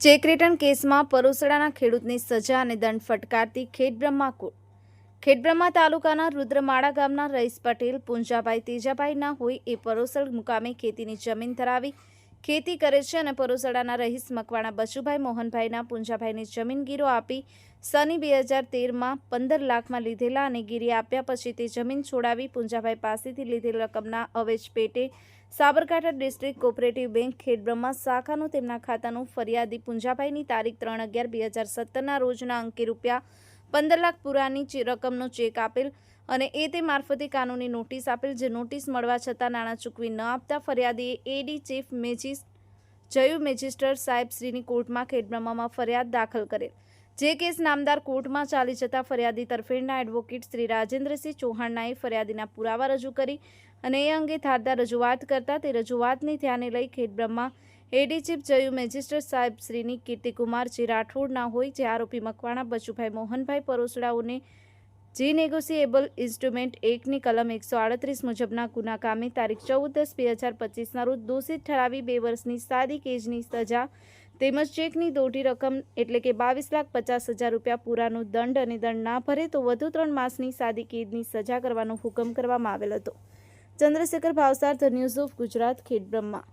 Cheque return કેસમાં પરોસડાના ખેડૂતની સજા અને દંડ ફટકારતી ખેડબ્રહ્મા કોર્ટ ખેડબ્રહ્મા તાલુકાના રુદ્રમાળા ગામના રઈસ પટેલ, પુંજાભાઈ તેજાભાઈ ના હોય એ પરોસડ મુકામે ખેતીની જમીન ધરાવી ખેતી કરે છે અને પરોસડાના રહીશ મકવાણા બચુભાઈ મોહનભાઈના પુંજાભાઈની જમીન ગીરો આપી સની બે હજાર તેરમાં પંદર લાખમાં લીધેલા અને ગીરી આપ્યા પછી તે જમીન છોડાવી પુંજાભાઈ પાસેથી લીધેલ રકમના અવેજ પેટે Sabarkantha district cooperative bank Khedbrahma શાખાનું તેમના ખાતાનું ફરિયાદી પુંજાભાઈની તારીખ ત્રણ અગિયાર બે હજાર સત્તરના રોજના અંકે રૂપિયા પંદર લાખ પુરાની રકમનો ચેક આપેલ અને એ તે મારફતે કાનૂની નોટિસ આપેલ. જે નોટિસ મળવા છતાં નાણાં ચૂકવી ન આપતા ફરિયાદીએ એડી ચીફ મેજિસ, જયુ મેજિસ્ટર સાહેબ શ્રીની કોર્ટમાં ખેડબ્રહ્મામાં ફરિયાદ દાખલ કરેલ. જે કેસ નામદાર કોર્ટમાં ચાલી જતા ફરિયાદી તરફેણના એડવોકેટ શ્રી રાજેન્દ્રસિંહ ચૌહાણનાએ ફરિયાદીના પુરાવા રજૂ કરી અને એ અંગે ધારદાર રજૂઆત કરતા તે રજૂઆતને ધ્યાને લઈ ખેડબ્રહ્મા એડી ચીફ જયુ મેજિસ્ટ્રેટ સાહેબ શ્રીની કીર્તિકુમાર જે રાઠોડના હોય જે આરોપી મકવાણા, બચુભાઈ મોહનભાઈ પરોસડાઓને જે નેગોશિએબલ ઇન્સ્ટ્રુમેન્ટ એકની કલમ એકસો આડત્રીસ મુજબના ગુના કામે તારીખ ચૌદ દસ બે હજાર પચીસના રોજ દોષિત ઠરાવી બે વર્ષની સાદી કેજની સજા તેમજ ચેકની દોઢી રકમ એટલે કે બાવીસ લાખ પચાસ હજાર રૂપિયા પૂરાનો દંડ અને દંડ ના ભરે તો વધુ ત્રણ માસની સાદી કેદની સજા કરવાનો હુકમ કરવામાં આવેલ હતો. Chandrashekhar Bhavsar, the news of Gujarat, Khedbrahma.